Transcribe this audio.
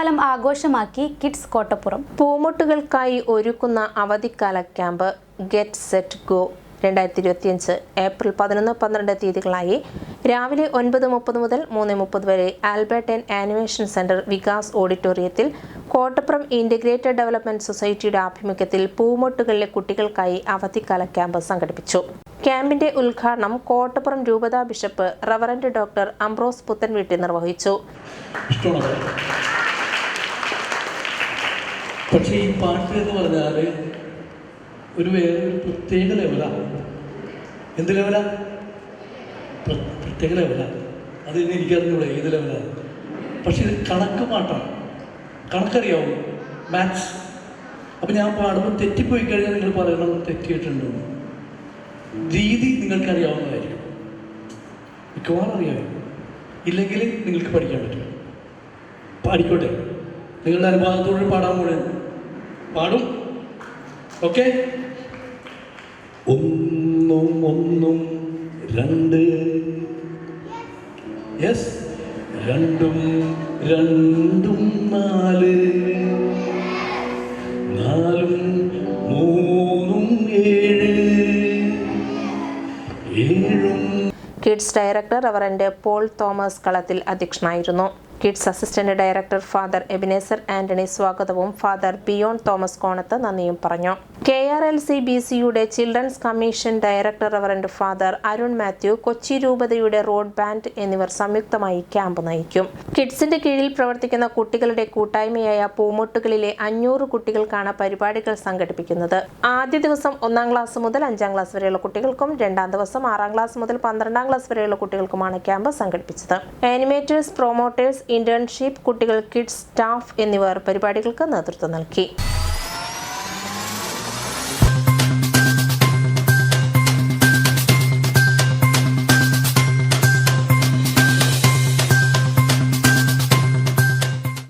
അവധിക്കാലം ആഘോഷമാക്കി കിഡ്സ് കോട്ടപ്പുറം. പൂമുട്ടുകൾക്കായി ഒരുക്കുന്ന അവധിക്കാല ക്യാമ്പ് ഗെറ്റ് സെറ്റ് ഗോ രണ്ടായിരത്തി ഇരുപത്തിയഞ്ച് ഏപ്രിൽ പതിനൊന്ന് പന്ത്രണ്ട് തീയതികളായി. രാവിലെ ഒൻപത് മുപ്പത് മുതൽ മൂന്ന് മുപ്പത് വരെ Albertian and animation centre Vikas ഓഡിറ്റോറിയത്തിൽ കോട്ടപ്പുറം ഇന്റഗ്രേറ്റഡ് ഡെവലപ്മെന്റ് സൊസൈറ്റിയുടെ ആഭിമുഖ്യത്തിൽ പൂമൊട്ടുകളിലെ കുട്ടികൾക്കായി അവധിക്കാല ക്യാമ്പ് സംഘടിപ്പിച്ചു. ക്യാമ്പിന്റെ ഉദ്ഘാടനം കോട്ടപ്പുറം രൂപതാ bishop reverend doctor Ambrose Puthenveettil നിർവഹിച്ചു. പക്ഷേ ഈ പാട്ട് എന്ന് പറഞ്ഞാൽ ഒരു വേറെ ഒരു പ്രത്യേക ലെവലാണ് എന്ത് ലെവലാണ് പ്ര- പ്രത്യേക ലെവലാണ് അത് ഇനി എനിക്കറിഞ്ഞൂടെ ഏത് ലെവലാണ് പക്ഷെ ഇത് കണക്ക് പാട്ടാണ്. കണക്കറിയാവും? മാത്സ് അപ്പം ഞാൻ പാടുമ്പോൾ തെറ്റിപ്പോയി കഴിഞ്ഞാൽ നിങ്ങൾ പറയണം തെറ്റിയിട്ടുണ്ട് രീതി നിങ്ങൾക്കറിയാവുന്നതായിരിക്കും. മിക്കവാറും അറിയാം ഇല്ലെങ്കിൽ നിങ്ങൾക്ക് പഠിക്കാൻ പറ്റും പാടിക്കോട്ടെ നിങ്ങളുടെ അനുഭവത്തോടെ പാടാൻ കൂടെ പാടും. ഓക്കെ ഒന്നും ഒന്നും രണ്ട്. യെസ് രണ്ടും രണ്ടും നാല്. നാലും മൂന്നും ഏഴ്. ഏഴും. Kids director reverend Paul Thomas Kalathil അധ്യക്ഷനായിരുന്നു. Kids assistant director father Ebenezer Antony സ്വാഗതവും ഫാദർ ബിയോൺ തോമസ് കോണത്ത് നന്ദിയും പറഞ്ഞു. K R L C B സിയുടെ children's commission director reverend father Arun Mathew Kochi രൂപതയുടെ റോഡ് ബാൻഡ് എന്നിവർ സംയുക്തമായി ക്യാമ്പ് നയിക്കും. കിഡ്സിന്റെ കീഴിൽ പ്രവർത്തിക്കുന്ന കുട്ടികളുടെ കൂട്ടായ്മയായ പൂമൊട്ടുകളിലെ അഞ്ഞൂറ് കുട്ടികൾക്കാണ് പരിപാടികൾ സംഘടിപ്പിക്കുന്നത്. ആദ്യ ദിവസം ഒന്നാം ക്ലാസ് മുതൽ അഞ്ചാം ക്ലാസ് വരെയുള്ള കുട്ടികൾക്കും രണ്ടാം ദിവസം ആറാം ക്ലാസ് മുതൽ പന്ത്രണ്ടാം ക്ലാസ് വരെയുള്ള കുട്ടികൾക്കുമാണ് ക്യാമ്പ് സംഘടിപ്പിച്ചത്. ആനിമേറ്റേഴ്സ് പ്രൊമോട്ടേഴ്സ് ഇന്റേൺഷിപ്പ് കുട്ടികൾ കിഡ്സ് സ്റ്റാഫ് എന്നിവർ പരിപാടികൾക്ക് നേതൃത്വം നൽകി.